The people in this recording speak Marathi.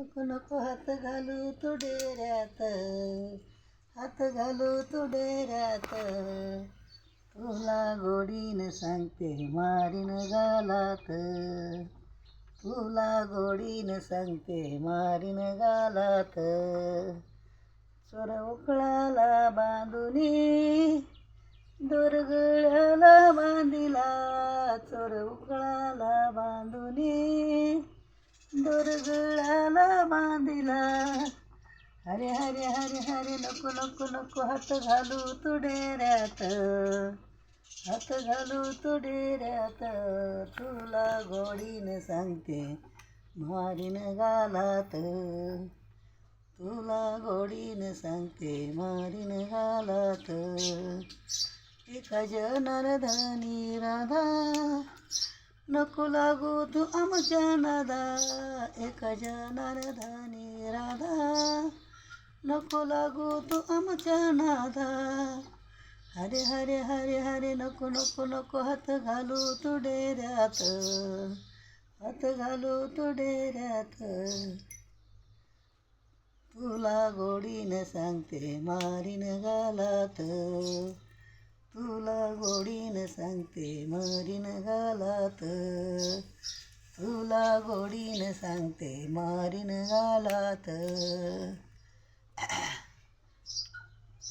नको नको हात घालू तू डेऱ्यात. हात घालू तू डेऱ्यात. तुला गोडीनं सांगते मारीन गालात. तुला गोडीनं सांगते मारीन गालात. चोर उकळाला बांधून दोरगळ्याला बांधिला. चोर उकळाला बांधून दोरगळ्याला बांधिला. हरे हरे हरे हरे नको नको नको हात घालू तू डेऱ्यात. हात घालू तू डेऱ्यात. तुला गोडीनं सांगते मारीन घालात तुला गोडीनं सांगते मारीन घालात एका जनार धनी राधा नको लागू तू आमच्या नादा एका जनार राधा. नको लागू तू आमच्या नादा हरे हरे हरे हरे नको नको नको हात घालू तू डेऱ्यात हात घालू तू डेऱ्यात. तुला गोडीनं सांगते मारीन गालात तुला गोडी सांगते मारीन गालात. तुला गोडीनं सांगते मारीन गालात.